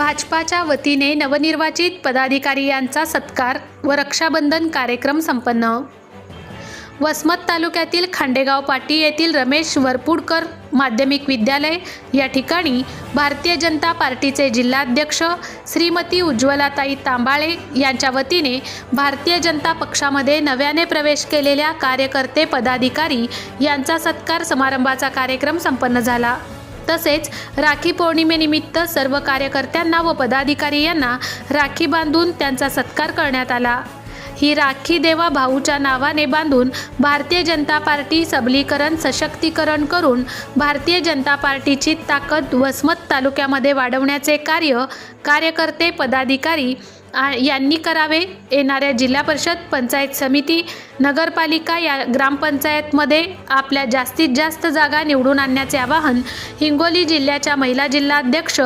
भाजपाच्या वतीने नवनिर्वाचित पदाधिकारी यांचा सत्कार व रक्षाबंधन कार्यक्रम संपन्न. वसमत तालुक्यातील खांडेगाव पाटी येथील रमेश वरपुडकर माध्यमिक विद्यालय या ठिकाणी भारतीय जनता पार्टीचे जिल्हाध्यक्ष श्रीमती उज्ज्वलाताई तांबाळे यांच्या वतीने भारतीय जनता पक्षामध्ये नव्याने प्रवेश केलेल्या कार्यकर्ते पदाधिकारी यांचा सत्कार समारंभाचा कार्यक्रम संपन्न झाला. तसेच राखी पौर्णिमेनिमित्त सर्व कार्यकर्त्यांना व पदाधिकारी यांना राखी बांधून त्यांचा सत्कार करण्यात आला. ही राखी देवा भाऊच्या नावाने बांधून भारतीय जनता पार्टी सबलीकरण सशक्तीकरण करून भारतीय जनता पार्टीची ताकद वसमत तालुक्यामध्ये वाढवण्याचे कार्य कार्यकर्ते पदाधिकारी यांनी करावे. येणाऱ्या जिल्हा परिषद पंचायत समिती नगरपालिका या ग्रामपंचायतमध्ये आपल्या जास्तीत जास्त जागा निवडून आणण्याचे आवाहन हिंगोली जिल्ह्याच्या महिला जिल्हाध्यक्ष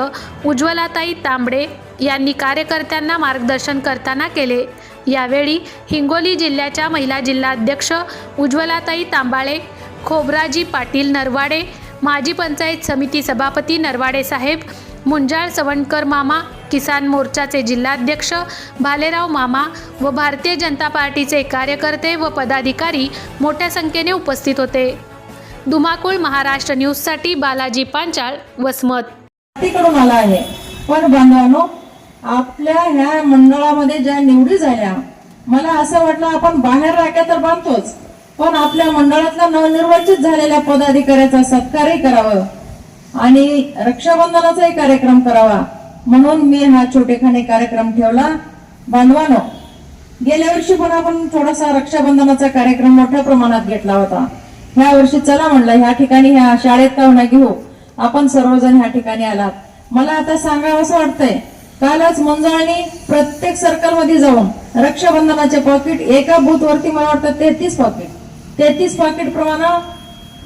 उज्ज्वलाताई तांबडे यांनी कार्यकर्त्यांना मार्गदर्शन करताना केले. यावेळी हिंगोली जिल्ह्याच्या महिला जिल्हाध्यक्ष उज्ज्वलाताई तांबाळे खोबराजी पाटील नरवाडे माजी पंचायत समिती सभापती नरवाडे साहेब मुंजाळ सवणकर मामा किसान मोर्चाचे जिल्हाध्यक्ष भालेराव मामा व भारतीय जनता पार्टीचे कार्यकर्ते व पदाधिकारी मोठ्या संख्येने उपस्थित होते. धुमाकूळ महाराष्ट्र न्यूजसाठी बालाजी पांचाळ वसमत. तिकडून आला आहे. पण बांधवांनो आपल्या ह्या मंडळामध्ये ज्या निवडी झाल्या मला असं वाटलं आपण बाहेर राख्या तर बांधतोच पण आपल्या मंडळातल्या नवनिर्वाचित झालेल्या पदाधिकाऱ्याचा सत्कारही करावं आणि रक्षाबंधनाचाही कार्यक्रम करावा. म्हणून मी हा छोटेखाने कार्यक्रम ठेवला. बांधवानो गेल्या वर्षी पण आपण थोडासा रक्षाबंधनाचा कार्यक्रम मोठ्या प्रमाणात घेतला होता. ह्या वर्षी चला म्हणलं ह्या ठिकाणी ह्या शाळेत का होणार घेऊ? आपण सर्वजण ह्या ठिकाणी आलात. मला आता सांगावं असं वाटतंय कालच मंजाळनी प्रत्येक सर्कलमध्ये जाऊन रक्षाबंधनाचे पॉकेट एका बूथवरती मला वाटतं तेहतीस पॉकेट तेहतीस पॉकेट प्रमाणे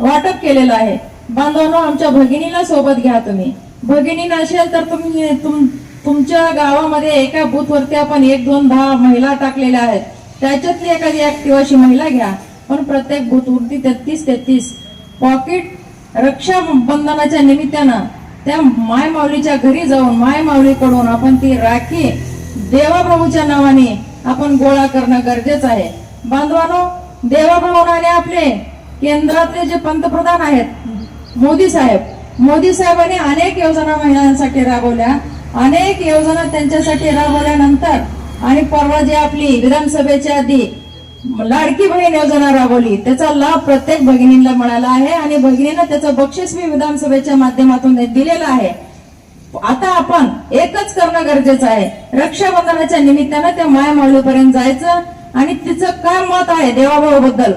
वाटप केलेलं आहे. बांधवांनो आमच्या भगिनीला सोबत घ्या तुम्ही. भगिनी नसेल तर तुम्ही तुम तुमच्या गावामध्ये एका बूथवरती आपण एक दोन दहा महिला टाकलेल्या आहेत. त्याच्यातली एखादी ऍक्टिव्ह अशी महिला घ्या. पण प्रत्येक बूथवरती तेहतीस तेहतीस. पॉकेट रक्षाबंधनाच्या निमित्तानं त्या माय माऊलीच्या घरी जाऊन माय माऊलीकडून आपण ती राखी देवाप्रभूच्या नावाने आपण गोळा करणं गरजेचं आहे. बांधवानो देवाप्रभूनाने आपले केंद्रातले जे पंतप्रधान आहेत मोदी साहेब मोदी साहेबांनी अनेक योजना महिलांसाठी राबवल्या. अनेक योजना त्यांच्यासाठी राबवल्यानंतर आणि परवा जी आपली विधानसभेच्या आधी लाडकी बहीण योजना राबवली त्याचा लाभ प्रत्येक भगिनीला मिळाला आहे आणि भगिनीनं त्याचं बक्षीस मी विधानसभेच्या माध्यमातून दिलेलं आहे. आता आपण एकच करणं गरजेचं आहे. रक्षाबंधनाच्या निमित्तानं त्या माय माऊलीपर्यंत जायचं आणि तिचं काय मत आहे देवाभाऊ बद्दल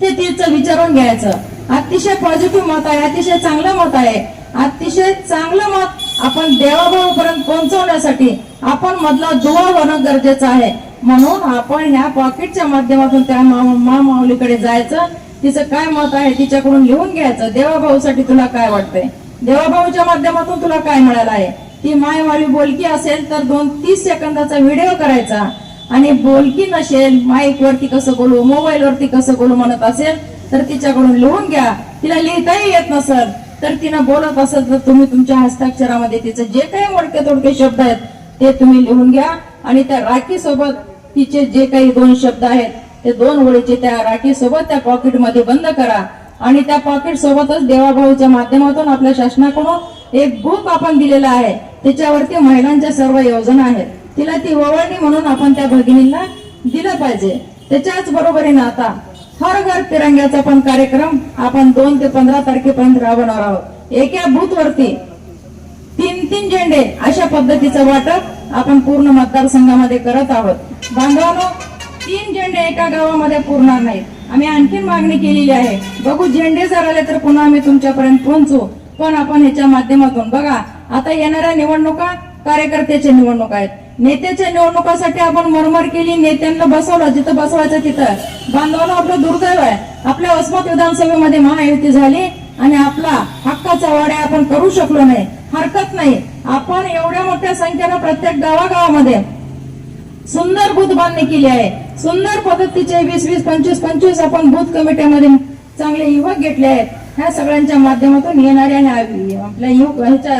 ते तिचं विचारून घ्यायचं. अतिशय पॉझिटिव्ह मत आहे अतिशय चांगलं मत आहे. अतिशय चांगलं मत आपण देवाभाऊ पर्यंत पोहोचवण्यासाठी आपण मधला दुवा होणं गरजेचं आहे. म्हणून आपण ह्या पॉकेटच्या माध्यमातून त्या मामाऊलीकडे जायचं. तिचं काय मत आहे तिच्याकडून लिहून घ्यायचं. देवाभाऊसाठी तुला काय वाटतंय? देवाभाऊच्या माध्यमातून तुला काय मिळालं आहे? ती मायवाली बोलकी असेल तर दोन तीस सेकंदाचा व्हिडिओ करायचा. आणि बोलकी नसेल माईक वरती कसं बोलू मोबाईल वरती कसं बोलू म्हणत असेल तर तिच्याकडून लिहून घ्या. तिला लिहिताही येत नसल तर तिनं बोलत असेल तर तुम्ही तुमच्या हस्ताक्षरामध्ये तिचं जे काही मोडके तोडके शब्द आहेत ते तुम्ही लिहून घ्या. आणि त्या राखी सोबत तिचे जे काही दोन शब्द आहेत ते दोन ओळीचे त्या राखी सोबत त्या पॉकेटमध्ये बंद करा. आणि त्या पॉकेट सोबतच देवाभाऊच्या माध्यमातून आपल्या शासनाकडून एक बुक आपण दिलेला आहे. त्याच्यावरती महिलांच्या सर्व योजना आहेत. तिला ती ओवाळणी म्हणून आपण त्या भगिनींना दिलं पाहिजे. त्याच्याच बरोबरीनं आता हर घर तिरंग्याचा पण कार्यक्रम आपण दोन ते पंधरा तारखेपर्यंत राबवणार आहोत. एका बूथवरती तीन तीन झेंडे अशा पद्धतीचं वाटप आपण पूर्ण मतदारसंघामध्ये करत आहोत. बांधवांनो तीन झेंडे एका गावामध्ये पुरणार नाहीत. आम्ही आणखीन मागणी केलेली आहे. बघू झेंडे जर आले तर पुन्हा आम्ही तुमच्यापर्यंत पोहोचू. पण आपण ह्याच्या माध्यमातून बघा आता येणाऱ्या निवडणुका कार्यकर्त्याच्या निवडणुका आहेत. नेत्याच्या निवडणुकासाठी आपण मरमर केली नेत्यांना बसवलं जिथं बसवायचं तिथं. बांधवाला आपलं दुर्दैव आहे. आपल्या वसमत विधानसभेमध्ये महायुती झाली आणि आपला हक्काचा वाड्या आपण करू शकलो नाही. हरकत नाही. आपण एवढ्या मोठ्या संख्येनं प्रत्येक गावागावामध्ये सुंदर बूथ बांधणी केली आहे. सुंदर पद्धतीचे वीस वीस पंचवीस पंचवीस आपण बूथ कमिटीमध्ये चांगले युवक घेतले आहेत. ह्या सगळ्यांच्या माध्यमातून येणाऱ्या आणि आपल्या युवक ह्याच्या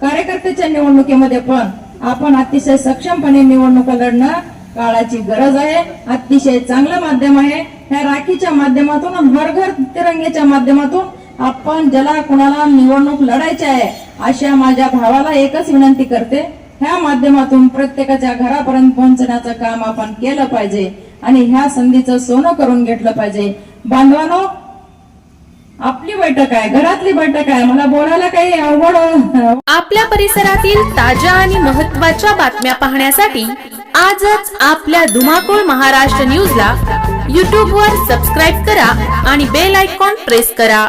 कार्यकर्त्याच्या निवडणुकीमध्ये पण आपण अतिशय सक्षमपणे निवडणुका लढणं काळाची गरज आहे अतिशय चांगलं माध्यम आहे. ह्या राखीच्या माध्यमातून हर घर तिरंगेच्या माध्यमातून आपण ज्याला कुणाला निवडणूक लढायची आहे अशा माझ्या भावाला एकच विनंती करते. ह्या माध्यमातून प्रत्येकाच्या घरापर्यंत पोहोचण्याचं काम आपण केलं पाहिजे आणि ह्या संधीचं सोनं करून घेतलं पाहिजे. बांधवानो आपली बैठक आहे घरातली बैठक आहे मला बोलायला काही अवघड आपल्या परिसरातील ताज्या आणि महत्त्वाच्या बातम्या पाहण्यासाठी आजच आपल्या धुमाकूळ महाराष्ट्र न्यूजला यूट्यूबवर सबस्क्राईब करा आणि बेल आयकॉन प्रेस करा.